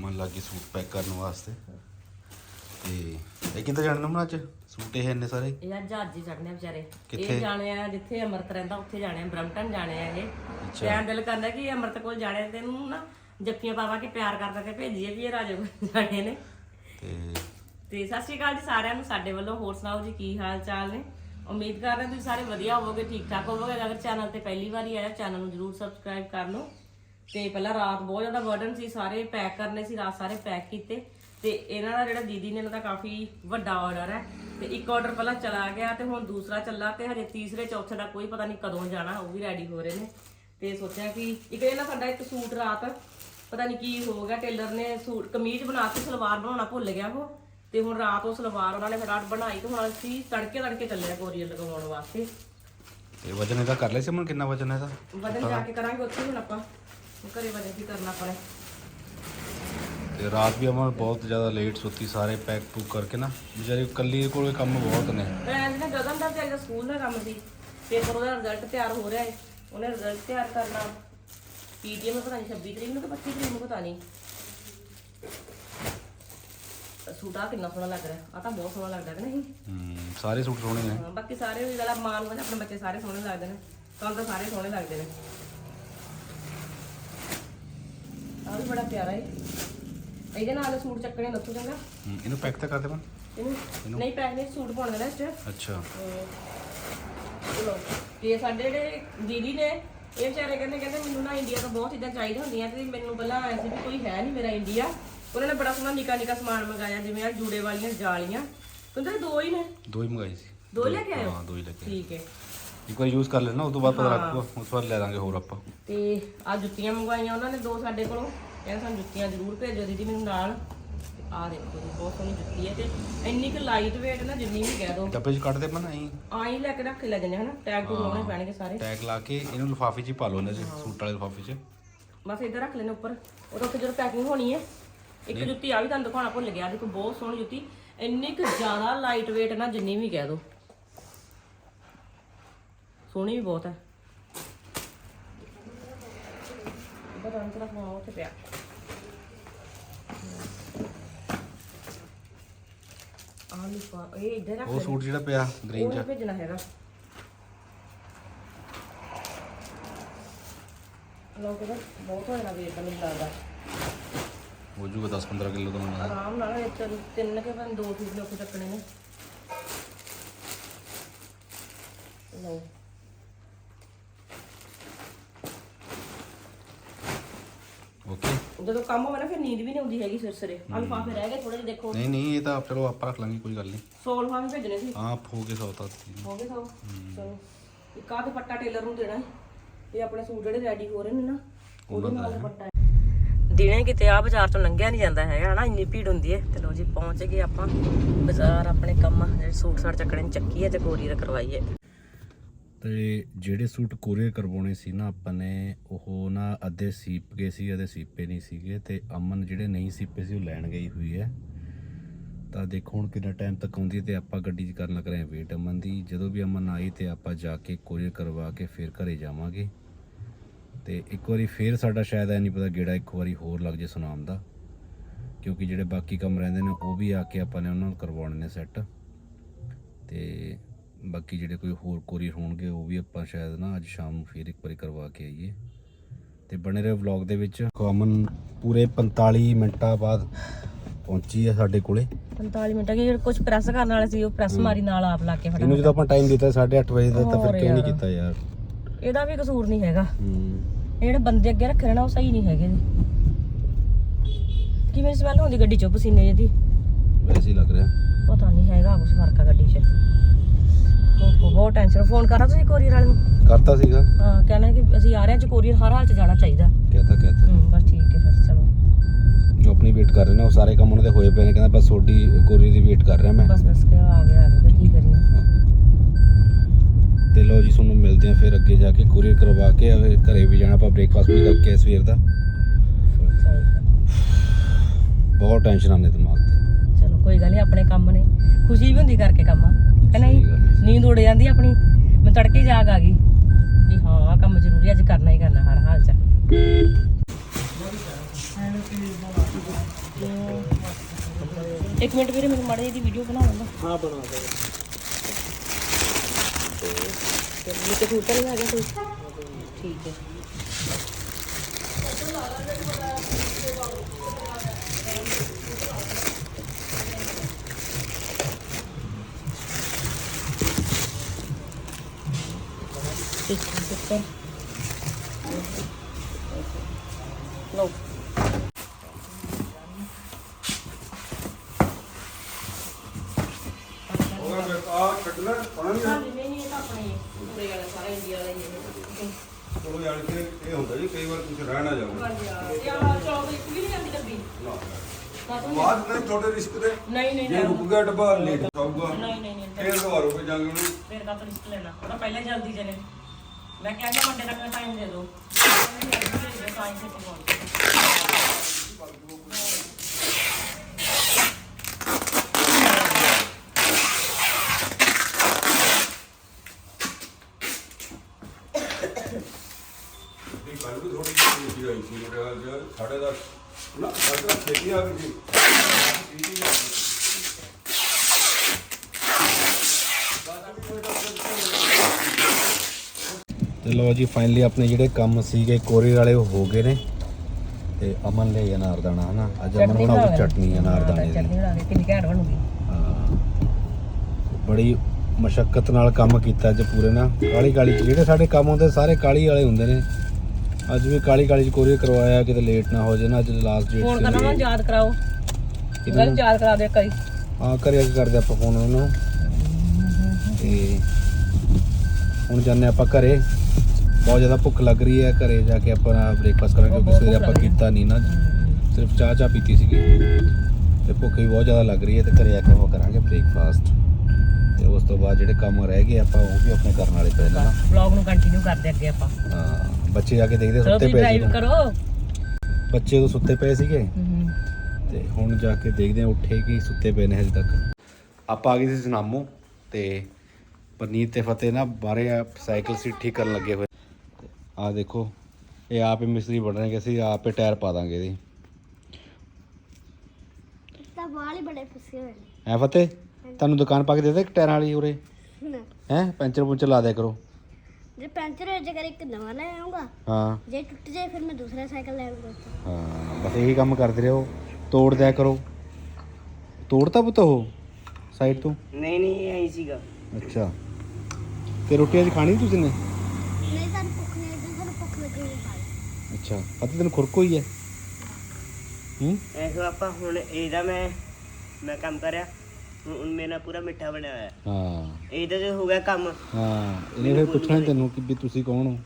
ਅਮਨ ਲੱਗੀ suit pack ਕਰਨ ਵਾਸਤੇ। ਤੇ ਇਹ ਕਿੱਥੇ ਜਾਣੇ ਨੇ ਅੱਜ? ਸੂਟ ਇਹ ਇੰਨੇ ਸਾਰੇ? ਇਹ ਅੱਜ ਜਹਾਜ਼ ਹੀ ਚੜਨੇ ਵਿਚਾਰੇ। ਕਿੱਥੇ? ਇਹ ਜਾਣੇ ਆ ਜਿੱਥੇ ਅਮਰਤ ਰਹਿੰਦਾ ਉੱਥੇ ਜਾਣੇ ਆ ਬ੍ਰਮਟਨ ਜਾਣੇ ਆ ਇਹ। ਤੇ ਦਿਲ ਕਰਦਾ ਕਿ ਅਮਰਤ ਕੋਲ ਜਾਣੇ ਤੇ ਇਹਨੂੰ ਨਾ ਜੱਫੀਆਂ ਪਾਵਾ ਕੇ ਪਿਆਰ ਕਰ ਕਰਕੇ ਭੇਜੀਏ ਵੀ ਇਹ ਰਾਜੇ ਕੋਲ ਜਾਣੇ ਨੇ। ਤੇ ਤੇ ਸਤਿ ਸ਼੍ਰੀ ਅਕਾਲ ਜੀ ਸਾਰਿਆਂ ਨੂੰ ਸਾਡੇ ਵੱਲੋਂ ਹੋਰ ਸੁਣਾਓ ਜੀ ਕੀ ਹਾਲ ਚਾਲ ਨੇ? ਉਮੀਦ ਕਰਦੇ ਹਾਂ ਤੁਸੀਂ ਸਾਰੇ ਵਧੀਆ ਹੋਵੋਗੇ ਠੀਕ ਠਾਕ ਹੋਵੋਗੇ। ਅਗਰ ਚੈਨਲ ਤੇ ਪਹਿਲੀ ਵਾਰੀ ਆਇਆ ਚੈਨਲ ਨੂੰ ਜਰੂਰ ਸਬਸਕ੍ਰਾਈਬ ਕਰ ਲਓ। ਤੇ ਪਹਿਲਾਂ ਰਾਤ ਬਹੁਤ ਜ਼ਿਆਦਾ ਬਰਡਨ ਸੀ ਸਾਰੇ ਪੈਕ ਕਰਨੇ ਸੀ ਰਾਤ ਸਾਰੇ ਪੈਕ ਕੀਤੇ। ਤੇ ਇਹਨਾਂ ਦਾ ਜਿਹੜਾ ਦੀਦੀ ਨੇ ਇਹਨਾਂ ਦਾ ਕਾਫੀ ਵੱਡਾ ਆਰਡਰ ਹੈ। ਤੇ ਇੱਕ ਆਰਡਰ ਪਹਿਲਾਂ ਚਲਾ ਗਿਆ ਤੇ ਹੁਣ ਦੂਸਰਾ ਚੱਲਾ ਤੇ ਹਜੇ ਤੀਸਰੇ ਚੌਥੇ ਦਾ ਕੋਈ ਪਤਾ ਨਹੀਂ ਕਦੋਂ ਜਾਣਾ ਉਹ ਵੀ ਰੈਡੀ ਹੋ ਰਹੇ ਨੇ। ਤੇ ਸੋਚਿਆ ਕਿ ਇੱਕ ਇਹ ਨਾ ਸਾਡਾ ਇੱਕ ਸੂਟ ਰਾਤ ਪਤਾ ਨਹੀਂ ਕੀ ਹੋ ਗਿਆ ਟੇਲਰ ਨੇ ਸੂਟ ਕਮੀਜ਼ ਬਣਾ ਕੇ ਸਲਵਾਰ ਬਣਾਉਣਾ ਭੁੱਲ ਗਿਆ ਉਹ। ਤੇ ਹੁਣ ਰਾਤ ਉਹ ਸਲਵਾਰ ਉਹਨਾਂ ਨੇ ਫਟਾਫਟ ਬਣਾਈ ਤੇ ਹੁਣ ਅਸੀਂ ਤੜਕੇ ਤੜਕੇ ਚੱਲੇ ਆ ਕੋਰੀਅਰ ਲਗਵਾਉਣ ਵਾਸਤੇ। ਇਹ ਵਜਨ ਇਹਦਾ ਕਰ ਲਿਆ ਸੀ ਅਮਨ? ਕਿੰਨਾ ਵਜਨ ਹੈ ਇਹਦਾ? ਵਜਨ ਜਾ ਕੇ ਕਰਾਂਗੇ ਉੱਥੇ ਹੁਣ ਆਪਾਂ। ਘਰੇ ਵਜਨ ਕੀ ਕਰਨਾ ਪੜੇ। ਤੇ ਰਾਤ ਵੀ ਅਮਨ ਬਹੁਤ ਜ਼ਿਆਦਾ ਲੇਟ ਸੁੱਤੀ ਸਾਰੇ ਪੈਕ ਪੂਕ ਕਰਕੇ ਨਾ। ਵਿਚਾਰੀ ਕੱਲੀ ਕੋਲੇ ਕੰਮ ਬਹੁਤ ਨੇ। ਫਰੈਂਡ ਨੇ ਗਗਨ ਦਾ ਚਾਹੀਦਾ ਸਕੂਲ ਦਾ ਕੰਮ ਸੀ। ਪੇਪਰ ਉਹਦਾ ਰਿਜ਼ਲਟ ਤਿਆਰ ਹੋ ਰਿਹਾ ਹੈ ਉਹਨੇ ਰਿਜ਼ਲਟ ਤਿਆਰ ਕਰਨਾ। ਪੀਟੀਐਮ ਪਤਾ ਨਹੀਂ 26 ਤਰੀਕ ਨੂੰ ਕਿ 25 ਤਰੀਕ ਨੂੰ ਪਤਾ ਨਹੀਂ ਸੂਟਾ ਕਿੰਨਾ ਸੋਹਣਾ ਲੱਗ ਰਿਹਾ। ਆ ਤਾਂ ਬਹੁਤ ਸੋਹਣਾ ਲੱਗਦਾ ਕਿ ਨਹੀਂ? ਹਮ, ਸਾਰੇ ਸੂਟ ਸੋਹਣੇ ਨੇ। ਹਾਂ, ਬਾਕੀ ਸਾਰੇ ਵੀ ਜਿਹੜਾ ਮਾਨ ਵਜਾ ਆਪਣੇ ਬੱਚੇ ਸਾਰੇ ਸੋਹਣੇ ਲੱਗਦੇ ਨੇ। ਤੁਹਾਨੂੰ ਤਾਂ ਸਾਰੇ ਸੋਹਣੇ ਲੱਗਦੇ ਨੇ। ਆ ਵੀ ਬੜਾ ਪਿਆਰਾ ਹੈ ਇਹਦੇ ਨਾਲ ਸੂਟ ਚੱਕਣੇ ਨੱਥੂ ਚੰਗਾ। ਹਮ, ਇਹਨੂੰ ਪੈਕ ਤਾਂ ਕਰ ਦੇ ਮਨ ਇਹਨੂੰ ਨਹੀਂ ਪੈਕ ਨਹੀਂ ਸੂਟ ਪਾਉਣ ਦੇਣਾ ਇਸ 'ਚ। ਅੱਛਾ। ਤੇ ਸਾਡੇ ਜਿਹੜੇ ਦੀਦੀ ਨੇ ਇਹ ਵਿਚਾਰੇ ਕਹਿੰਦੇ ਕਹਿੰਦੇ ਮੈਨੂੰ ਨਾ ਇੰਡੀਆ ਤੋਂ ਬਹੁਤ ਚੀਜ਼ਾਂ ਚਾਹੀਦੀਆਂ ਹੁੰਦੀਆਂ ਤੇ ਮੈਨੂੰ ਪਹਿਲਾਂ ਆਇਆ ਸੀ ਵੀ ਕੋਈ ਹੈ ਨਹੀਂ ਮੇਰਾ ਇੰਡੀਆ। ਉਹਨਾਂ ਨੇ ਬੜਾ ਸੋਹਣਾ ਨਿੱਕਾ ਨਿੱਕਾ ਸਮਾਨ ਮੰਗਾਇਆ ਜਿਵੇਂ ਆ ਜੂੜੇ ਵਾਲੀਆਂ ਜਾਲੀਆਂ। ਕਹਿੰਦੇ ਦੋ ਹੀ ਨੇ। ਦੋ ਹੀ ਮੰਗਾਈ ਸੀ। ਦੋ ਲੈ ਕੇ ਆਇਓ ਹਾਂ? ਦੋ ਹੀ ਲੈ ਕੇ ਆਏ। ਠੀਕ ਹੈ ਇੱਕ ਵਾਰ ਯੂਜ਼ ਕਰ ਲੈਣਾ ਉਸ ਤੋਂ ਬਾਅਦ ਪਤਾ ਲੱਗੂਗਾ ਉਸ ਬਾਅਦ ਲੈ ਲਾਂਗੇ ਹੋਰ ਆਪਾਂ। ਤੇ ਆ ਜੁੱਤੀਆਂ ਮੰਗਵਾਈਆਂ ਉਹਨਾਂ ਨੇ ਦੋ ਸਾਡੇ ਕੋਲੋਂ। ਕਹਿੰਦੇ ਸਾਨੂੰ ਜੁੱਤੀਆਂ ਜ਼ਰੂਰ ਭੇਜੋ ਦੀਦੀ ਮੈਨੂੰ ਨਾਲ। ਆ ਦੇਖੋ ਜੀ ਬਹੁਤ ਸੋਹਣੀ ਜੁੱਤੀ ਹੈ ਤੇ ਇੰਨੀ ਕੁ ਲਾਈਟ weight ਨਾ ਜਿੰਨੀ ਵੀ ਕਹਿ ਦੋ। ਡੱਬੇ 'ਚ ਕੱਢ ਦੇ ਮਨ ਐਂ। ਆਈ ਲੈ ਕੇ ਰੱਖ ਕੇ ਲੈ ਜਾਂਦੇ ਹਨਾ ਟੈਗ ਟੂ ਲਾਉਣੇ ਪੈਣਗੇ ਸਾਰੇ। ਟੈਗ ਲਾ ਕੇ ਇਹਨੂੰ ਲਿਫਾਫੇ 'ਚ ਹੀ ਪਾ ਲਓ ਇਹਨਾਂ 'ਚ ਸੂਟ ਵਾਲੇ ਲਿਫਾਫੇ 'ਚ। ਬਸ ਇੱਧਰ ਰੱਖ ਲੈਣੇ ਉੱਪਰ। ਉਹਦੇ ਉੱਤੇ ਜਦੋਂ ਪੈਕਿੰਗ ਹੋਣੀ ਹੈ ਇੱਕ ਜੁੱਤੀ ਆ ਵੀ ਤੁਹਾਨੂੰ ਦਿਖਾਉਣਾ ਭੁੱਲ ਗਿਆ ਦੇਖੋ ਬਹੁਤ ਸੋਹਣੀ ਜੁੱਤੀ। ਇੰਨੀ ਕੁ ਜ਼ਿਆਦਾ ਲਾਈਟ weight ਨਾ ਜਿੰਨੀ ਵੀ ਕਹਿ ਦੋ। ਸੋਹਣੀ ਵੀ ਬਹੁਤ ਹੈ। ਇਹਦਾ ਰੰਗ ਤੇਰਾ ਫੋਨ ਉੱਥੇ ਪਿਆ। ਆਹ ਲਿਖਾ ਇਹ ਇੱਧਰ ਰੱਖ ਉਹ ਸੂਟ ਜਿਹੜਾ ਪਿਆ ਗ੍ਰੀਨ ਉਹ ਨਹੀਂ ਭੇਜਣਾ ਹੈਗਾ। ਲੋਕ ਇਹਦਾ ਬਹੁਤ ਹੋਇਆ ਵੇਟ ਮੈਨੂੰ ਲੱਗਦਾ। ਹੋ ਜੂਗਾ 10-15 ਕਿਲੋ ਦਾ ਮੰਗਾਇਆ ਆਰਾਮ ਨਾਲ ਇਹ ਤਿੰਨ ਤਿੰਨ ਕੇ ਬੰਦ ਦੋ ਸੂਟ ਲੋਕ ਚੱਕਣੇ ਨੇ। ਲਓ। ਓਕੇ ਜਦੋਂ ਕੰਮ ਹੋਵੇ ਨਾ ਫਿਰ ਨੀਂਦ ਵੀ ਨਹੀਂ ਆਉਂਦੀ ਹੈਗੀ ਸਿਰ ਸਿਰੇ। ਆ ਲਿਫਾਫੇ ਰਹਿ ਗਏ ਥੋੜੇ ਜਿਹੇ ਦੇਖੋ। ਨਹੀਂ ਨਹੀਂ ਇਹ ਤਾਂ ਚਲੋ ਆਪਾਂ ਰੱਖ ਲਾਂਗੇ ਕੋਈ ਗੱਲ ਨਹੀਂ। ਸੌ ਲਿਫਾਫੇ ਭੇਜਣੇ ਸੀ। ਆਪ ਹੋ ਕੇ ਸੌ ਤਾਂ। ਹੋ ਗਏ ਸੌ? ਚਲੋ। ਇੱਕ ਆਹ ਦੁਪੱਟਾ ਟੇਲਰ ਨੂੰ ਦੇਣਾ ਹੈ ਇਹ ਆਪਣੇ ਸੂਟ ਜਿਹੜੇ ਰੈਡੀ ਹੋ ਰਹੇ ਨੇ ਨਾ ਉਹਦੇ ਨਾਲ ਦੁਪੱਟਾ ਦਿਨੇ ਕਿਤੇ ਆ ਬਾਜ਼ਾਰ ਤੋਂ ਲੰਘਿਆ ਨਹੀਂ ਜਾਂਦਾ ਹੈਗਾ ਹਨਾ? ਇੰਨੀ ਭੀੜ ਹੁੰਦੀ ਹੈ। ਤੇ ਲੋ ਜੀ ਪਹੁੰਚ ਗਏ ਆਪਾਂ। ਬਾਜ਼ਾਰ ਆਪਣੇ ਕੰਮ ਜਿਹੜੇ ਸੂਟ ਸਾਟ ਚੱਕਣੇ ਨੇ ਚੱਕੀ ਹੈ ਤੇ ਕੋਰੀਅਰ ਕਰਵਾਈ ਹੈ ਤੇ ਜਿਹੜੇ ਸੂਟ ਕੋਰੀਅਰ ਕਰਵਾਉਣੇ ਸੀ ਨਾ ਆਪਾਂ ਨੇ, ਉਹ ਨਾ ਅੱਧੇ ਸੀਪ ਗਏ ਸੀ, ਅੱਧੇ ਸੀਪੇ ਨਹੀਂ ਸੀਗੇ ਤੇ ਅਮਨ ਜਿਹੜੇ ਨਹੀਂ ਸੀਪੇ ਸੀ, ਉਹ ਲੈਣ ਗਈ ਹੋਈ ਹੈ। ਤਾਂ ਦੇਖੋ ਹੁਣ ਕਿੰਨਾ ਟਾਈਮ ਤੱਕ ਆਉਂਦੀ ਹੈ ਤੇ ਆਪਾਂ ਗੱਡੀ 'ਚ ਕਰਨ ਲੱਗ ਰਹੇ ਹਾਂ। ਵੇਟ ਅਮਨ ਦੀ, ਜਦੋਂ ਵੀ ਅਮਨ ਆਈ ਤੇ ਆਪਾਂ ਜਾ ਕੇ ਕੋਰੀਅਰ ਕਰਵਾ ਕੇ ਫਿਰ ਘਰੇ ਜਾਵਾਂਗੇ। ਤੇ ਇੱਕ ਵਾਰੀ ਫੇਰ ਸਾਡਾ ਸ਼ਾਇਦ ਐ ਨਹੀਂ ਪਤਾ ਗੇੜਾ ਇੱਕ ਵਾਰੀ ਹੋਰ ਲੱਗ ਜੇ ਸੁਨਾਮ ਦਾ। ਕਿਉਂਕਿ ਜਿਹੜੇ ਬਾਕੀ ਕੰਮ ਰਹਿੰਦੇ ਨੇ, ਉਹ ਵੀ ਆ ਕੇ ਆਪਾਂ ਨੇ ਉਹਨਾਂ ਨੂੰ ਕਰਵਾਉਣੇ ਨੇ ਸੈੱਟ ਤੇ ਬਾਕੀ ਜਿਹੜੇ ਕੋਈ ਹੋਰ ਕੋਰੀਅਰ ਹੋਣਗੇ ਉਹ ਵੀ ਆਪਾਂ ਸ਼ਾਇਦ ਨਾ ਅੱਜ ਸ਼ਾਮ ਨੂੰ ਫੇਰ ਇੱਕ ਵਾਰੀ ਕਰਵਾ ਕੇ ਆਈਏ। ਤੇ ਬਣੇ ਰਹੇ ਵਲੌਗ ਦੇ ਵਿੱਚ। ਅਮਨ ਪੂਰੇ 45 ਮਿੰਟਾਂ ਬਾਅਦ ਪਹੁੰਚੀ ਹੈ ਸਾਡੇ ਕੋਲੇ। 45 ਮਿੰਟ ਕਿ ਕੁਝ ਪ੍ਰੈਸ ਕਰਨ ਵਾਲੇ ਸੀ ਉਹ ਪ੍ਰੈਸ ਮਾਰੀ ਨਾਲ ਆਪ ਲਾ ਕੇ ਇਹਨੂੰ ਜਦੋਂ ਆਪਾਂ ਟਾਈਮ ਦਿੱਤਾ 8:30 ਵਜੇ ਦਾ ਤਾਂ ਹੋਰ ਫਿਰ ਕਿਉਂ ਨਹੀਂ ਯਾਰ। ਕੀਤਾ ਯਾਰ? ਇਹਦਾ ਵੀ ਕਸੂਰ ਨਹੀਂ ਹੈਗਾ। ਹੂੰ। ਇਹ ਜਿਹੜੇ ਬੰਦੇ ਅੱਗੇ ਰੱਖੇ ਨੇ ਨਾ ਉਹ ਸਹੀ ਨਹੀਂ ਹੈਗੇ ਜੀ ਕਿਵੇਂ ਸਮੈਲ ਹੁੰਦੀ ਗੱਡੀ ਚੋਂ ਪਸੀਨੇ ਜਿਹਦੀ? ਵੈਸੇ ਹੀ ਲੱਗ ਰਿਹਾ। ਪਤਾ ਨਹੀਂ ਹੈਗਾ ਕੁਝ ਫ਼ਰਕ ਆ ਗੱਡੀ 'ਚ। ਬਹੁਤ ਟੈਨਸ਼ਨ ਫੋਨ ਕਰਾ ਤੁਸੀਂ ਕੋਰੀਅਰ ਵਾਲੇ ਨੂੰ? ਕਰਤਾ ਸੀਗਾ। ਹਾਂ ਕਹਿੰਦੇ ਕਿ ਅਸੀਂ ਆ ਰਹੇ ਹਾਂ ਚ ਕੋਰੀਅਰ ਹਰ ਹਾਲ 'ਚ ਜਾਣਾ ਚਾਹੀਦਾ। ਕਹਤਾ ਕਹਤਾ। ਹੂੰ ਬਸ ਠੀਕ ਹੈ ਫਿਰ ਚਲੋ। ਜੋ ਆਪਣੀ ਵੇਟ ਕਰ ਰਹੇ ਨੇ ਉਹ ਸਾਰੇ ਕੰਮ ਉਹਨਾਂ ਦੇ ਹੋਏ ਪਏ ਨੇ ਕਹਿੰਦਾ ਬਸ ਤੁਹਾਡੀ ਕੋਰੀਅਰ ਦੀ ਵੇਟ ਕਰ ਰਿਹਾ ਮੈਂ। ਬਸ ਬਸ ਕਿਹਾ ਆ ਗਿਆ ਆ ਗਿਆ ਫਿਰ ਕੀ ਕਰੀਏ? ਤੇ ਲੋ ਜੀ ਤੁਹਾਨੂੰ ਮਿਲਦੇ ਆ ਫਿਰ ਅੱਗੇ ਜਾ ਕੇ ਕੋਰੀਅਰ ਕਰਵਾ ਕੇ ਫਿਰ ਘਰੇ ਵੀ ਜਾਣਾ ਆਪਾਂ ਬ੍ਰੇਕਫਾਸਟ ਵੀ ਕਰਕੇ ਸਵੇਰ ਦਾ। ਬਹੁਤ ਟੈਨਸ਼ਨ ਆਉਂਦੀ ਦਿਮਾਗ ਤੇ। ਚਲੋ ਕੋਈ ਗੱਲ ਨਹੀਂ ਆਪਣੇ ਕੰਮ ਨੇ। ਖੁਸ਼ੀ ਵੀ ਹੁੰਦੀ ਕਰਕੇ ਕੰਮ ਹੈ ਹੈ। ਨੀਂਦ ਉੜ ਜਾਂਦੀ ਆਪਣੀ। ਮੈਂ ਤੜਕੇ ਜਾਗ ਆ ਗਈ। ਵੀ ਹਾਂ ਆਹ ਕੰਮ ਜ਼ਰੂਰੀ ਅੱਜ ਕਰਨਾ ਹੀ ਕਰਨਾ ਹਰ ਹਾਲ ਚ। ਇੱਕ ਮਿੰਟ ਵੀਰੇ ਮੈਨੂੰ ਮਾੜੀ ਜਿਹੀ ਵੀਡੀਓ ਬਣਾ ਲੈਂਦਾ ਹਾਂ ਬਣਾ ਦੇ ਤੇ ਤਾਂ ਨਹੀਂ ਆ ਗਿਆ ਕੋਈ। ਠੀਕ ਹੈ ਇੱਕ ਉੱਪਰ ਲਓ ਆ ਛੱਡਣਾ ਪਾਣਾ ਨਹੀਂ ਹਾਂਜੀ ਨਹੀਂ ਨਹੀਂ ਇਹ ਤਾਂ ਆਪਣੇ ਪੂਰੇ ਵਾਲਾ ਸਾਰਾ ਇੰਡੀਆ ਵਾਲਾ ਹੀ ਹੈ ਚਲੋ ਯਾਰ ਇਹ ਹੁੰਦਾ ਜੀ ਕਈ ਵਾਰ ਕੁਝ ਰਹਿ ਨਾ ਜਾਓ ਹਾਂਜੀ ਆ ਯਾਰ ਚੌਕ ਇੱਕ ਵੀ ਨਹੀਂ ਜਾਂਦੀ ਡੱਬੀ ਨਾ। ਤਾਂ ਤੂੰ ਬਾਅਦ ਨਹੀਂ ਤੁਹਾਡੇ ਰਿਸਕ ਤੇ ਨਹੀਂ ਨਹੀਂ ਜੇ। ਰੁਕ ਗਿਆ ਡੱਬਾ ਲੇਟ ਆਊਗਾ ਨਹੀਂ ਨਹੀਂ ਨਹੀਂ ਫੇਰ ਦੁਬਾਰਾ ਹੋ ਜਾਗੇ ਉਹਨੂੰ ਫਿਰ ਕਾ ਰਿਸਕ ਲੈਣਾ ਉਹਦਾ ਪਹਿਲਾਂ ਜਲਦੀ ਚਲੇ ਮੈਂ ਕਹਿੰਦਾ ਮੰਡੇ ਤੱਕ ਮੈਂ ਟਾਈਮ ਦੇ ਦਿਓ ਟਾਈਮ ਤੇ ਇਹ ਕੱਲ ਵੀ ਥੋੜੀ ਜਿਹੀ ਰੁਕੀ ਸੀ ਮੇਰੇ ਸਾਢੇ ਦਸ ਨਾ, ਸਾਢੇ ਦਸ ਛੇਤੀ ਆ ਗਈ ਸੀ ਛੇਤੀ ਆ ਗਈ। ਤੇ ਲੋ ਜੀ ਫਾਈਨਲੀ ਆਪਣੇ ਜਿਹੜੇ ਕੰਮ ਸੀਗੇ ਕੋਰੀਅਰ ਵਾਲੇ ਉਹ ਹੋ ਗਏ ਨੇ। ਤੇ ਅਮਨ ਲੈ ਅਨਾਰਦਾਣਾ ਹਨਾ? ਅੱਜ ਅਮਨ ਬਣਾਉ ਚਟਨੀ ਦੀ। ਕਿੰਨੀ ਘੈਂਟ ਬਣੂਗੀ। ਹਾਂ। ਬੜੀ ਮਸ਼ਕਤ ਨਾਲ ਕੰਮ ਕੀਤਾ ਅੱਜ ਪੂਰੇ ਨਾ। ਕਾਲੀ ਕਾਲੀ ਜਿਹੜੇ ਸਾਡੇ ਕੰਮ ਹੁੰਦੇ ਸਾਰੇ ਕਾਲੀ ਵਾਲੇ ਹੁੰਦੇ ਨੇ। ਅੱਜ ਵੀ ਕਾਲੀ ਕਾਲੀ ਚ ਕੋਰੀਅਰ ਕਰਵਾਇਆ ਕਿਤੇ ਲੇਟ ਨਾ ਹੋ ਜਾਏ ਨਾ ਅੱਜ ਲਾਸਟ ਡੇਟ ਫੋਨ ਕਰਨਾ ਯਾਦ ਕਰਾਓ। ਗੱਲ ਯਾਦ ਕਰਾ ਦੇ ਕਰੀ ਹਾਂ ਕਰਿਆ ਕੀ ਕਰਦੇ ਆਪਾਂ ਫੋਨ ਉਹਨਾਂ। ਨੂੰ ਤੇ ਹੁਣ ਜਾਂਦੇ ਆਪਾਂ ਘਰੇ। ਬਹੁਤ ਜ਼ਿਆਦਾ ਭੁੱਖ ਲੱਗ ਰਹੀ ਹੈ ਘਰੇ ਜਾ ਕੇ ਆਪਾਂ ਬ੍ਰੇਕਫਾਸਟ ਕਰਾਂਗੇ ਕਿਉਂਕਿ ਸਵੇਰੇ ਆਪਾਂ ਕੀਤਾ ਨਹੀਂ ਨਾ ਸਿਰਫ ਚਾਹ ਚਾਹ ਪੀਤੀ ਸੀਗੀ। ਤੇ ਭੁੱਖ ਵੀ ਬਹੁਤ ਜ਼ਿਆਦਾ ਲੱਗ ਰਹੀ ਹੈ ਤੇ ਘਰੇ ਆ ਕੇ ਆਪਾਂ ਕਰਾਂਗੇ ਬ੍ਰੇਕਫਾਸਟ ਤੇ ਉਸ ਤੋਂ ਬਾਅਦ ਜਿਹੜੇ ਕੰਮ ਰਹਿ ਗਏ ਆਪਾਂ ਉਹ ਵੀ ਆਪਣੇ ਕਰਨ ਵਾਲੇ ਪਏ ਨੇ ਨਾ। ਵਲੌਗ ਨੂੰ ਕੰਟੀਨਿਊ ਕਰਦੇ ਅੱਗੇ ਆਪਾਂ। ਹਾਂ ਬੱਚੇ ਜਾ ਕੇ ਦੇਖਦੇ ਸੁੱਤੇ ਪਏ ਸੀ ਕਰੋ। ਬੱਚੇ ਉਹ ਸੁੱਤੇ ਪਏ ਸੀਗੇ। ਤੇ ਹੁਣ ਜਾ ਕੇ ਦੇਖਦੇ ਆ ਉੱਠੇ ਕਿ ਸੁੱਤੇ ਪਏ ਨੇ ਹਜੇ ਤੱਕ। ਆਪਾਂ ਆ ਗਏ ਸੀ ਸਨਾਮੋ ਤੇ ਪਰਨੀਤ ਤੇ ਫਤਿਹ ਨਾ ਬਾਹਰੇ ਆ ਸਾਈਕਲ ਸੀ ਠੀਕ ਕਰਨ ਲੱਗੇ ਹੋਏ। ਆ ਦੇਖੋ ਇਹ ਆਪ ਹੀ ਮਿਸਤਰੀ ਬਣ ਰਹੇ ਕਿ ਅਸੀਂ ਆਪ ਹੀ ਟਾਇਰ ਪਾ ਦਾਂਗੇ ਇਹਦੇ। ਤਾਂ ਵਾਲ ਹੀ ਬੜੇ ਫਸੇ ਹੋਏ ਐ ਫਤਿਹ? ਤੁਹਾਨੂੰ ਦੁਕਾਨ ਪਾ ਕੇ ਦੇ ਦੇ ਟਾਇਰਾਂ ਵਾਲੀ ਉਰੇ? ਨੇ। ਹੈ? ਪੈਂਚਰ ਪੁੰਚਰ ਲਾ ਦਿਆ ਕਰੋ। ਜੇ ਪੈਂਚਰ ਹੋ ਜਾਏ ਇੱਕ ਨਵਾਂ ਲੈ ਆਉਂਗਾ ਹਾਂ। ਜੇ ਟੁੱਟ ਜਾਏ ਫਿਰ ਮੈਂ ਦੂਸਰਾ ਸਾਈਕਲ ਲੈ ਆਉਂਗਾ ਹਾਂ ਬਸ ਇਹੀ ਕੰਮ ਕਰਦੇ ਰਹੋ। ਤੋੜ ਦਿਆ ਕਰੋ। ਤੋੜਤਾ ਪੁੱਤ ਉਹ ਸਾਈਡ ਤੋਂ। ਨਹੀਂ ਨਹੀਂ ਐਂ ਸੀਗਾ। ਅੱਛਾ। ਤੇ ਰੋਟੀ ਅੱਜ ਖਾਣੀ ਤੁਸੀਂ ਨੇ ਨਹੀਂ ਤੁਹਾਨੂੰ ਭੁੱਖ ਨਹੀਂ ਲੱਗੀ ਤੁਹਾਨੂੰ ਭੁੱਖ ਲੱਗੀ ਨਹੀਂ ਖਾ ਅੱਛਾ ਪਤਾ ਤੈਨੂੰ ਖੁਰਕ ਹੋਈ ਹੈ? ਹੂੰ ਐਸੋ ਆਪਾਂ ਹੁਣ ਇਹਦਾ ਮੈਂ ਮੈਂ ਕੰਮ ਕਰਿਆ। ਹੁਣ ਹੁਣ ਮੇਰਾ ਪੂਰਾ ਮਿੱਠਾ ਬਣਿਆ ਹੋਇਆ। ਹਾਂ। ਇਹਦਾ ਜੋ ਹੋ ਗਿਆ ਕੰਮ। ਹਾਂ ਇਹਨੇ ਫਿਰ ਪੁੱਛਣਾ ਹੀ ਤੈਨੂੰ ਕਿ ਵੀ ਤੁਸੀਂ ਕੌਣ ਹੋ?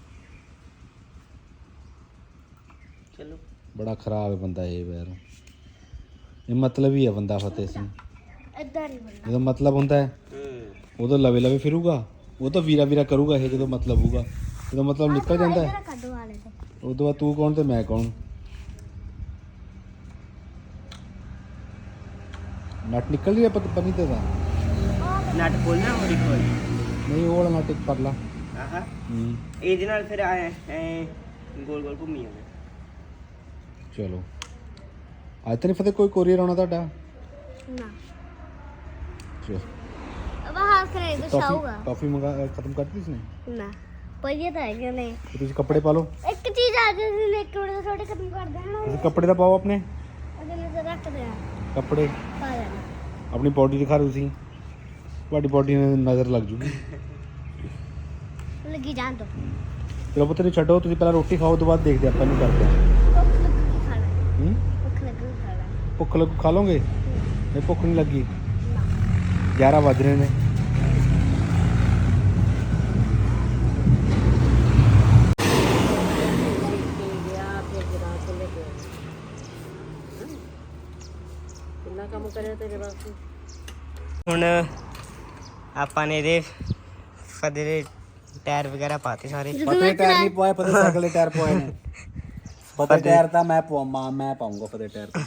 ਚਲੋ। ਬੜਾ ਖਰਾਬ ਹੈ ਬੰਦਾ ਇਹ ਵੈਰ। ਇਹ ਮਤਲਬ ਹੀ ਹੈ ਬੰਦਾ ਫਤਿਹ ਸਿੰਘ। ਏਦਾਂ ਨਹੀਂ ਬਣਨਾ ਜਦੋਂ ਮਤਲਬ ਹੁੰਦਾ ਹੈ ਹੂੰ। ਉਦੋਂ ਲਵੇ ਲਵੇ ਫਿਰੂਗਾ। ਉਹ ਤਾਂ ਵੀਰਾ ਵੀਰਾ ਕਰੂਗਾ ਇਹ ਜਦੋਂ ਮਤਲਬ ਹੋਊਗਾ। ਜਦੋਂ ਮਤਲਬ ਨਿਕਲ ਜਾਂਦਾ ਹੈ। ਜਰਾ ਕੱਢੋ ਵਾਲੇ ਤੇ। ਉਦੋਂ ਬਾਅਦ ਤੂੰ ਕੌਣ ਤੇ ਮੈਂ ਕੌਣ? ਨਟ ਨਿਕਲ ਰਹੀ ਪਤ ਪਨੀ ਤੇ ਦਾ ਨਟ ਖੋਲਣਾ ਹੋਰੀ ਖੋਲ। ਨਹੀਂ ਉਹ ਵਾਲਾ ਨਟ ਇੱਕ ਪਰਲਾ। ਆਹਾ। ਹੂੰ। ਇਹਦੇ ਨਾਲ ਫਿਰ ਐ ਐ ਗੋਲ ਗੋਲ ਘੁੰਮੀ ਜਾਂਦਾ। ਚਲੋ। ਅੱਜ ਤਾਂ ਨਹੀਂ ਫਤਿਹ ਕੋਈ ਕੋਰੀਅਰ ਆਉਣਾ ਤੁਹਾਡਾ? ਨਾ। ਚਲੋ। ਅਬ ਹਾਲ ਕਰੇ ਤਾਂ ਟੌਫੀ ਸ਼ਾਊਗਾ ਟੌਫੀ ਮੰਗਾ ਖਤਮ ਕਰਤੀ ਇਸਨੇ ਨਾ। ਪਈਏ ਤਾਂ ਹੈਗੇ ਨੇ। ਤੇ ਤੁਸੀਂ ਕੱਪੜੇ ਪਾ ਲਓ। ਇੱਕ ਚੀਜ਼ ਆ ਜਾਂਦੀ ਨੇ ਇੱਕ ਮਿੰਟ ਥੋੜੇ ਖਤਮ ਕਰ ਦੇਣਾ। ਤੁਸੀਂ ਕੱਪੜੇ ਤਾਂ ਪਾਓ ਆਪਣੇ। ਅਗਲੇ ਨਜ਼ਰ ਰੱਖਦੇ ਆ ਕੱਪੜੇ। ਪਾ ਲੈਣਾ। ਆਪਣੀ ਬਾਡੀ ਦਿਖਾ ਦਿਓ ਤੁਸੀਂ। ਤੁਹਾਡੀ ਬਾਡੀ ਨੂੰ ਨਜ਼ਰ ਲੱਗ ਜੂਗੀ। ਲੱਗੀ ਜਾਣ ਦੋ। ਚਲੋ ਪੁੱਤਰ ਨੂੰ ਛੱਡੋ। ਤੁਸੀਂ ਪਹਿਲਾਂ ਰੋਟੀ ਖਾਓ ਤੋਂ ਬਾਅਦ ਦੇਖਦੇ ਆਪਾਂ ਇਹਨੂੰ ਕਰਦੇ ਹਾਂ। ਭੁੱਖ ਲੱਗੀ ਖਾਣਾ ਹੂੰ? ਭੁੱਖ ਲੱਗੀ ਖਾਣਾ ਭੁੱਖ ਲੱਗੂ ਖਾ ਲਓਗੇ? ਨਹੀਂ ਭੁੱਖ ਨਹੀਂ ਲੱਗੀ। ਨਾ। 11 ਵੱਜ ਰਹੇ ਨੇ। ਤੇਰੇ ਵਾਸਤੇ। ਹੁਣ ਆਪਾਂ ਨੇ ਇਹਦੇ ਫਦੇ ਦੇ ਟਾਇਰ ਵਗੈਰਾ ਪਾਤੇ ਸਾਰੇ। ਪਤੇ ਟਾਇਰ ਨਹੀਂ ਪਵਾਏ ਪਤੇ ਸਾਈਕਲ ਦੇ ਟਾਇਰ ਪਵਾਏ ਨੇ। ਪਤੇ ਟਾਇਰ ਤਾਂ ਮੈਂ ਪਵਾਂ ਮੈਂ ਪਾਉਂਗਾ ਪਤੇ ਟਾਇਰ ਤਾਂ।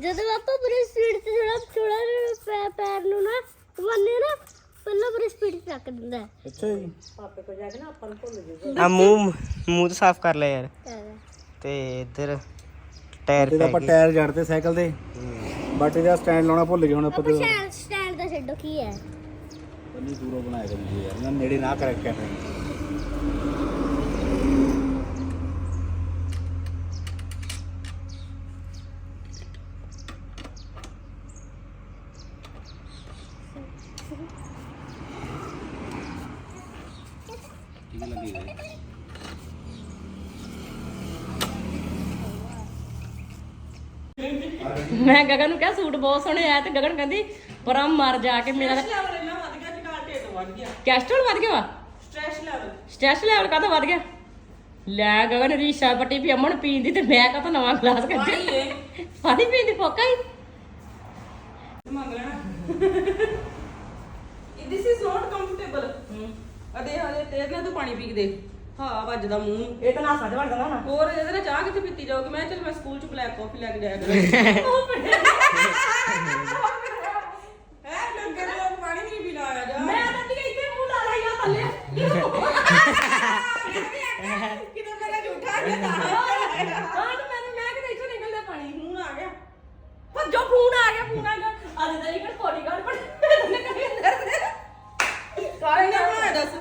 ਜਦੋਂ ਆਪਾਂ ਪੂਰੀ ਸਪੀਡ ਤੇ ਥੋੜਾ ਥੋੜਾ ਪੈਰ ਨੂੰ ਨਾ ਮੰਨੇ ਨਾ ਪਹਿਲਾਂ ਪੂਰੀ ਸਪੀਡ ਤੇ ਰੱਖ ਦਿੰਦਾ ਅੱਛਾ ਜੀ। ਪਾਪੇ ਕੋ ਜਾ ਕੇ ਨਾ ਆਪਾਂ ਨੂੰ ਭੁੱਲ ਜੂਗਾ ਆ ਮੂੰਹ ਮੂੰਹ ਤਾਂ ਸਾਫ਼ ਕਰ ਲੈ ਯਾਰ। ਤੇ ਇੱਧਰ ਟਾਇਰ ਤੇ ਪੈ ਆਪਾਂ ਟਾਇਰ ਜੜਦੇ ਸਾਈਕਲ ਦੇ। ਬਟ ਇਹਦਾ ਸਟੈਂਡ ਲਾਉਣਾ ਭੁੱਲ ਗਏ ਹੁਣ ਆਪਾਂ ਤੇ। ਸਟੈਂਡ ਸਟੈਂਡ ਦਾ ਛੱਡੋ ਕੀ ਹੈ? ਇੰਨੀ ਦੂਰੋਂ ਬਣਾਇਆ ਕਰੀ ਯਾਰ ਇਹਨਾਂ ਨੇੜੇ ਨਾ ਕਰ। ਕੈਮਰੇ ਮੈਂ ਗਗਨ ਨੂੰ ਕਿਹਾ ਸੂਟ ਬਹੁਤ ਸੋਹਣੇ ਆਏ ਤੇ ਗਗਨ ਕਹਿੰਦੀ ਪਰਾਂ ਮਰ ਜਾ ਕੇ ਮੇਰਾ ਕੈਸਟਰੋਲ ਵੱਧ ਗਿਆ ਵਾ? ਸਟ੍ਰੈਸ ਲੈਵਲ ਸਟ੍ਰੈਸ ਲੈਵਲ ਕਾਹਦਾ ਵੱਧ ਗਿਆ? ਲੈ ਗਗਨ ਰੀਸ਼ਾ ਪੱਟੀ ਵੀ ਅਮਨ ਪੀਂਦੀ ਤੇ ਮੈਂ ਕਾਹਦਾ ਨਵਾਂ ਗਲਾਸ ਕੱਢਿਆ ਪਾਣੀ ਪੀਂਦੀ ਫੋਕਾ ਹੀ। ਦਿਸ ਇਜ਼ ਨਾਟ ਕੰਫਰਟੇਬਲ ਅਦੇ ਹਾਲੇ ਤੇਰੇ ਨਾਲ ਤੂੰ ਪਾਣੀ ਪੀ ਕੇ ਦੇਖ। ਹਾਂ ਵੱਜਦਾ ਮੂੰਹ ਨੂੰ ਇਹ ਤਾਂ ਨਾਸਾ ਚ ਵੜ ਨਾ। ਹੋਰ ਇਹਦੇ ਨਾਲ ਚਾਹ ਕਿੱਥੇ ਪੀਤੀ ਜਾਊਗੀ? ਮੈਂ ਚੱਲ ਮੈਂ ਸਕੂਲ ਚ ਬਲੈਕ ਕਾਫੀ ਲੈ ਕੇ ਜਾਇਆ ਕਰਾਂਗੀ ਹੈ ਡੰਗਰ ਲੋਕ ਪਾਣੀ ਨਹੀਂ ਪੀਣਾ ਆਇਆ ਜਾ। ਮੈਂ ਤਾਂ ਨਹੀਂ ਇੱਥੇ ਮੂੰਹ ਲਾ ਰਹੀ ਆ ਥੱਲੇ। ਕਿਤੇ ਮੇਰਾ ਝੂਠਾ ਨਹੀਂ ਤਾਂ ਹਾਂ ਤੇ ਮੈਨੂੰ ਮੈਂ ਕਿਤੇ ਇੱਥੋਂ ਨਿਕਲਦਾ ਪਾਣੀ। ਫੋਨ ਆ ਗਿਆ। ਪਰ ਜੋ ਫੋਨ ਆ ਗਿਆ ਫੋਨ ਆ ਗਿਆ। ਅੱਜ ਦਾ ਇਕੜ ਕੋਡੀ ਗਾਰਡ ਪਰ ਕਾਲੇ ਨੇ ਦੱਸ।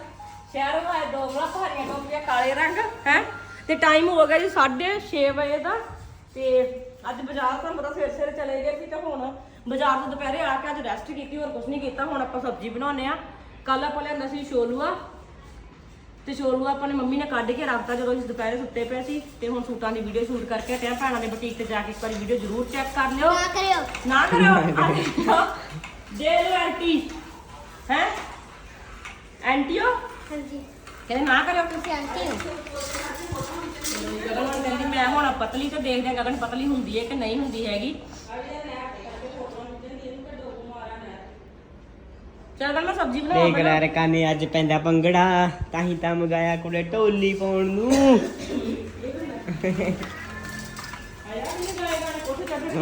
ਸ਼ਹਿਰ ਦੋ ਬੜਾ ਭਾਰੀਆਂ ਟੋਪੀਆਂ ਕਾਲੇ ਰੰਗ ਹੈ? ਤੇ ਟਾਈਮ ਹੋ ਗਿਆ ਜੀ 6:30 ਵਜੇ ਦਾ। ਤੇ ਅੱਜ ਬਾਜ਼ਾਰ ਤੁਹਾਨੂੰ ਪਤਾ ਸਵੇਰੇ ਸਵੇਰੇ ਚਲੇ ਗਏ ਸੀ ਤੇ ਹੁਣ ਬਾਜ਼ਾਰ ਤੋਂ ਦੁਪਹਿਰੇ ਆ ਕੇ ਅੱਜ ਰੈਸਟ ਕੀਤੀ ਹੋਰ ਕੁਝ ਨਹੀਂ ਕੀਤਾ। ਹੁਣ ਆਪਾਂ ਸਬਜ਼ੀ ਬਣਾਉਨੇ ਆ ਕੱਲ ਆਪਾਂ ਲਿਆਂਦਾ ਸੀ ਛੋਲੂਆ। ਤੇ ਛੋਲੂਆ ਆਪਾਂ ਨੇ ਮੰਮੀ ਨੇ ਕੱਢ ਕੇ ਰੱਖਤਾ ਜਦੋਂ ਅਸੀਂ ਦੁਪਹਿਰੇ ਸੁੱਤੇ ਪਏ ਸੀ। ਤੇ ਹੁਣ ਸੂਟਾਂ ਦੀ ਵੀਡੀਓ ਸ਼ੂਟ ਕਰਕੇ ਹਟਿਆ ਭੈਣਾਂ ਦੇ ਬੁਟੀਕ ਤੇ ਜਾ ਕੇ ਇੱਕ ਵਾਰੀ ਵੀਡੀਓ ਜ਼ਰੂਰ ਚੈੱਕ ਕਰ ਲਿਓ। ਨਾ ਕਰਿਓ। ਨਾ ਕਰਿਓ? ਦੇ ਲੋ ਐਂਟੀ ਹੈ? ਐਂਟੀਓ ਹਾਂਜੀ। ਕਹਿੰਦੇ ਨਾ ਕਰਿਓ ਤੁਸੀਂ ਆਂਟੀ ਹੋ ਗਗਨ ਹੁਣ ਕਹਿੰਦੀ ਮੈਂ ਹੁਣ ਪਤਲੀ ਤੇ ਦੇਖਦੇ ਆ ਗਗਨ ਪਤਲੀ ਹੁੰਦੀ ਹੈ ਕਿ ਨਹੀਂ ਹੁੰਦੀ ਹੈਗੀ। ਚੱਲ ਗਗਨ ਮੈਂ ਸਬਜ਼ੀ ਬਣਾਵਾਂ ਦੇਖ ਲੈ ਰਕਾਨੇ ਅੱਜ ਪੈਂਦਾ ਪੰਗੜਾ ਤਾਂ ਹੀ ਤਾਂ ਮਗਾਇਆ ਕੁੜੇ ਢੋਲੀ ਪਾਉਣ ਨੂੰ।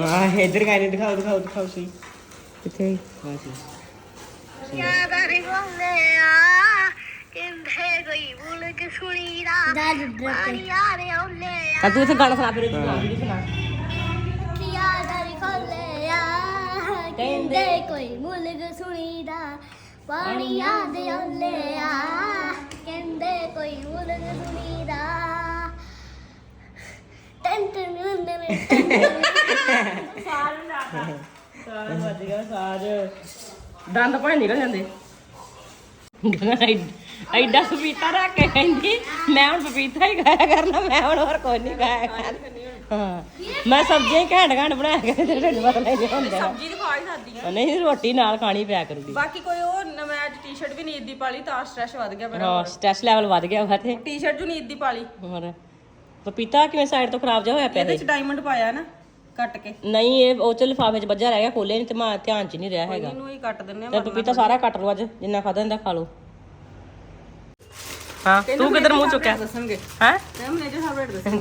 ਆਹ ਇਧਰ ਗਾਣੇ ਦਿਖਾਓ ਦਿਖਾਓ ਦਿਖਾਓ ਸੀ ਕਿੱਥੇ? ਹਾਂ ਸੀ ਯਾਦਾਂ ਕੋਲੇ ਆ। ਕਿੰਦੇ ਕੋਈ ਬੁਲ ਕੇ ਸੁਣੀ ਦਾ ਪਾਣੀ ਆ ਰਿਹਾ ਤਾਂ ਤੂੰ ਇੱਥੇ ਗਾਣਾ ਸੁਣਾ ਫਿਰ ਗਾਣਾ ਆ ਕੋਈ ਮੁੱਲ ਕੇ ਸੁਣੀ ਦਾ ਪਾਣੀ ਯਾਦ ਉੱਲੇ ਆ ਕਹਿੰਦੇ ਕੋਈ ਮੁੱਲ ਕੇ ਸੁਣੀ ਦਾ ਟਨ ਟਨ ਟਨ। ਸਾਜ ਲਾਤਾ ਸਾਜ ਵੱਜ ਗਿਆ ਸਾਜ ਦੰਦ ਭਾਵੇਂ ਨਿਕਲ ਜਾਂਦੇ। ਗਗਨ ਐਡ- ਐਡਾ ਪਪੀਤਾ ਰੱਖ ਕੇ ਕਹਿੰਦੀ ਮੈਂ ਹੁਣ ਪਪੀਤਾ ਹੀ ਖਾਇਆ ਕਰਨਾ ਮੈਂ ਹੁਣ ਹੋਰ ਕੋਈ ਨਹੀਂ ਖਾਇਆ ਕਰਨਾ। ਹਾਂ ਮੈਂ ਸਬਜ਼ੀਆਂ ਹੀ ਘੈਂਟ ਘੈਂਟ ਬਣਾਇਆ ਕਰ ਤੇ ਢਿੱਡ ਪਤਲਾ ਜਿਹਾ ਹੁੰਦਾ ਸਬਜ਼ੀ ਦੀ ਖਾ ਹੀ ਸਕਦੀ ਆ। ਨਹੀਂ ਰੋਟੀ ਨਾਲ ਖਾਣੀ ਪਿਆ ਕਰੂਗੀ। ਬਾਕੀ ਕੋਈ ਉਹ ਨ- ਮੈਂ ਅੱਜ ਟੀ-ਸ਼ਰਟ ਵੀ ਨੀਂਦ ਦੀ ਪਾਲੀ ਤਾਂ ਸਟ੍ਰੈਸ ਵੱਧ ਗਿਆ ਮੇਰਾ ਹਾਂ ਸਟ੍ਰੈਸ ਲੈਵਲ ਵੱਧ ਗਿਆ ਵਾ ਤੇ। ਟੀ-ਸ਼ਰਟ ਜੋ ਨੀਂਦ ਦੀ ਪਾਲੀ। ਹੋਰ ਪਪੀਤਾ ਕਿਵੇਂ ਸਾਈਡ ਤੋਂ ਖਰਾਬ ਜਾ ਹੋਇਆ ਪਿਆ ਇਹਦੇ ਇਹ? ਚ ਡਾਇਮੰਡ ਪਾਇਆ ਨਾ ਕੱਟ ਕੇ। ਨਹੀਂ ਇਹ ਉਹ ਚ ਲਿਫਾਫੇ ਚ ਵੱਜਾ ਰਹਿ ਗਿਆ ਖੋਲੇ ਨਹੀਂ ਤੇ ਮੈਂ ਧਿਆਨ ਚ ਨਹੀਂ ਰਿਹਾ ਹੈਗਾ। ਇਹਨੂੰ ਹੀ ਕੱਟ ਦਿੰਨੇ ਆ ਤੇ ਪਪੀਤਾ ਸਾਰਾ ਕੱਟ ਲਓ ਅੱਜ ਜਿੰਨਾ ਖਾਦਾ ਹੁੰਦਾ ਖਾ ਲਓ ਹਾਂ ਤੂੰ ਕਿੱਧਰ ਮੂੰਹ ਚੁੱਕਿਆ? ਦੱਸਣਗੇ। ਹੈ?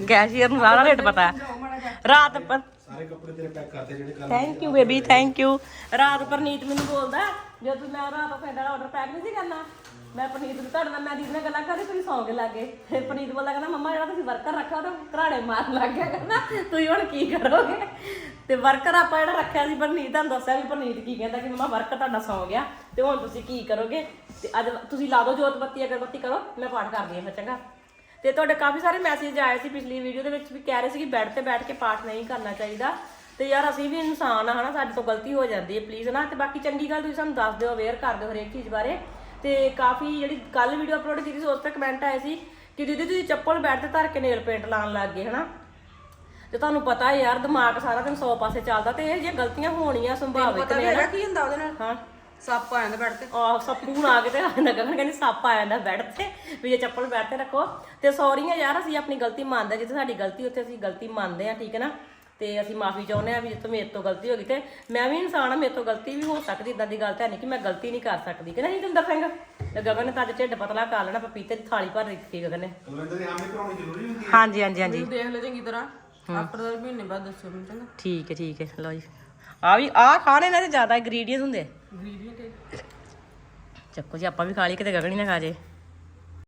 ਕੈਸ਼ੀਅਰ ਨੂੰ ਸਾਰਾ ਰੇਟ ਪਤਾ ਹੈ। ਰਾਤ ਪਰ ਸਾਰੇ ਕੱਪੜੇ ਤੇਰੇ ਪੈਕ ਕਰਤੇ ਜਿਹੜੇ ਕੱਲ thank you baby thank you ਰਾਤ ਪਰਨੀਤ ਮੈਨੂੰ ਬੋਲਦਾ ਜਦੋਂ ਮੈਂ ਰਾਤ ਦਾ ਆਰਡਰ ਪੈਕ ਨਹੀਂ ਸੀ ਕਰਨਾ ਮੈਂ ਪਰਨੀਤ ਨੂੰ ਤੁਹਾਡੇ ਨਾਲ ਮੈਂ ਦੀਦੀ ਨਾਲ ਗੱਲਾਂ ਕਰਦੀ ਤੁਸੀਂ ਸੌਂ ਕੇ ਲੱਗੇ ਫਿਰ ਪਰਨੀਤ ਬੋਲਦਾ ਕਹਿੰਦਾ ਮੰਮਾ ਜਿਹੜਾ ਤੁਸੀਂ ਵਰਕਰ ਰੱਖਿਆ ਉਹਦਾ ਘਰਾੜੇ ਮਾਰਨ ਲੱਗ ਗਿਆ। ਕਹਿੰਦਾ ਤੁਸੀਂ ਹੁਣ ਕੀ ਕਰੋਗੇ? ਤੇ ਵਰਕਰ ਆਪਾਂ ਜਿਹੜਾ ਰੱਖਿਆ ਸੀ ਪਰਨੀਤ ਤੁਹਾਨੂੰ ਦੱਸਿਆ ਵੀ ਪਰਨੀਤ ਕੀ ਕਹਿੰਦਾ ਕਿ ਮੰਮਾ ਵਰਕਰ ਤੁਹਾਡਾ ਸੌਂ ਗਿਆ ਤੇ ਹੁਣ ਤੁਸੀਂ ਕੀ ਕਰੋਗੇ? ਤੇ ਅੱਜ ਤੁਸੀਂ ਲਾ ਦਿਓ ਜੋਤ ਬੱਤੀ ਅਗਰਬੱਤੀ ਕਰੋ ਮੈਂ ਪਾਠ ਕਰਦੀ ਹਾਂ ਫਿਰ ਚੰਗਾ? ਤੇ ਤੁਹਾਡੇ ਕਾਫੀ ਸਾਰੇ ਮੈਸੇਜ ਆਏ ਸੀ ਪਿਛਲੀ ਵੀਡੀਓ ਦੇ ਵਿੱਚ ਵੀ ਕਹਿ ਰਹੇ ਸੀ ਕਿ ਬੈੱਡ ਤੇ ਬੈਠ ਕੇ ਪਾਠ ਨਹੀਂ ਕਰਨਾ ਚਾਹੀਦਾ। ਤੇ ਯਾਰ ਅਸੀਂ ਵੀ ਇਨਸਾਨ ਆ ਹਨਾ ਸਾਡੇ ਤੋਂ ਗਲਤੀ ਹੋ ਜਾਂਦੀ ਹੈ ਪਲੀਜ਼ ਨਾ। ਤੇ ਬਾਕੀ ਚੰਗੀ ਗੱਲ ਤੁਸੀਂ ਸਾਨੂੰ ਦੱਸ ਦਿਓ ਅਵੇਅਰ ਕਰ ਦਿਓ ਹਰੇਕ ਚੀਜ਼ ਬਾਰੇ। ਤੇ ਕਾਫੀ ਜਿਹੜੀ ਕੱਲ ਵੀਡੀਓ ਅਪਲੋਡ ਕੀਤੀ ਸੀ ਉਸ ਤੇ ਕਮੈਂਟ ਆਏ ਸੀ ਕਿ ਦੀਦੀ ਤੁਸੀਂ ਚੱਪਲ ਬੈੱਡ ਤੇ ਧਰ ਕੇ ਨੇਲ ਪੇਂਟ ਲਾਉਣ ਲੱਗ ਗਏ ਹਨਾ। ਤੇ ਤੁਹਾਨੂੰ ਪਤਾ ਹੈ ਯਾਰ ਦਿਮਾਗ ਸਾਰਾ ਦਿਨ 100 ਪਾਸੇ ਚੱਲਦਾ ਤੇ ਇਹ ਜਿਹੀਆਂ ਗਲਤੀਆਂ ਹੋਣੀਆਂ ਸੰਭਾਵਿਤ ਪਤਾ ਨੇ ਵੀ ਹਨਾ ਹੈਗਾ ਕੀ ਹੁੰਦਾ ਉਹਦੇ ਨਾਲ? ਹਾਂ। ਸੱਪ ਆ ਜਾਂਦਾ ਬੈਠ ਤੇ ਆਹ ਸੱਪੂਣ ਆ ਕੇ ਤੇ ਨਗਨ ਕਹਿੰਦੀ ਸੱਪ ਆ ਜਾਂਦਾ ਬੈੱਡ ਤੇ ਵੀ ਇਹ ਚੱਪਲ ਬੈੱਡ ਤੇ ਰੱਖੋ। ਤੇ ਸੌਰੀ ਆ ਯਾਰ ਅਸੀਂ ਆਪਣੀ ਗਲਤੀ ਮੰਨਦੇ ਜਿੱਥੇ ਸਾਡੀ ਗਲਤੀ ਉੱਥੇ ਅਸੀਂ ਗਲਤੀ ਮੰਨਦੇ ਆ ਠੀਕ ਹੈ ਨਾ? ਤੇ ਅਸੀਂ ਮਾਫੀ ਚਾਹੁੰਦੇ ਆ ਵੀ ਜਿੱਥੇ ਮੇਰੇ ਤੋਂ ਗਲਤੀ ਹੋ ਗਈ ਤੇ ਮੈਂ ਵੀ ਇਨਸਾਨ ਆ ਮੇਰੇ ਤੋਂ ਗਲਤੀ ਵੀ ਹੋ ਸਕਦੀ ਇਦਾਂ ਦੀ ਗੱਲ ਤਾਂ ਨਹੀਂ ਕਿ ਮੈਂ ਗਲਤੀ ਨਹੀਂ ਕਰ ਸਕਦੀ। ਕਿ ਨਹੀਂ ਜਿੰਦਰ ਸਿੰਘ ਤੇ ਗਗਨ ਨੇ ਤਾਂ ਅੱਜ ਢਿੱਡ ਪਤਲਾ ਕਰ ਲੈਣਾ ਪਪੀਤੇ ਦੀ ਥਾਲੀ ਭਰ ਰੱਖੀ ਗਗਨ ਨੇ। ਕਲਵਿੰਦਰ ਦੀ ਆਮੇ ਕਰਾਉਣੀ ਜ਼ਰੂਰੀ ਹੁੰਦੀ ਹਾਂਜੀ ਹਾਂਜੀ ਹਾਂਜੀ। ਦੇਖ ਲੈ ਚੰਗੀ ਤਰ੍ਹਾਂ ਆਫਟਰ ਦਾ ਮਹੀਨੇ ਬਾਅਦ ਦੱਸੋ ਮੈਨੂੰ ਚੰਗਾ। ਠੀਕ ਹੈ ਠੀਕ ਹੈ ਲਓ ਜੀ। ਆ ਵੀ ਆ ਖਾਣੇ ਦੇ ਜ਼ਿਆਦਾ ਇੰਗਰੀਡੀਅੰਟ ਹੁੰਦੇ ਇੰਗਰੀਡੀਅੰਟ ਚੱਕੋ ਜੀ ਆਪਾਂ ਵੀ ਖਾ ਲਈ ਕਿਤੇ ਗਗਨ ਨਾ ਖਾ ਜੇ।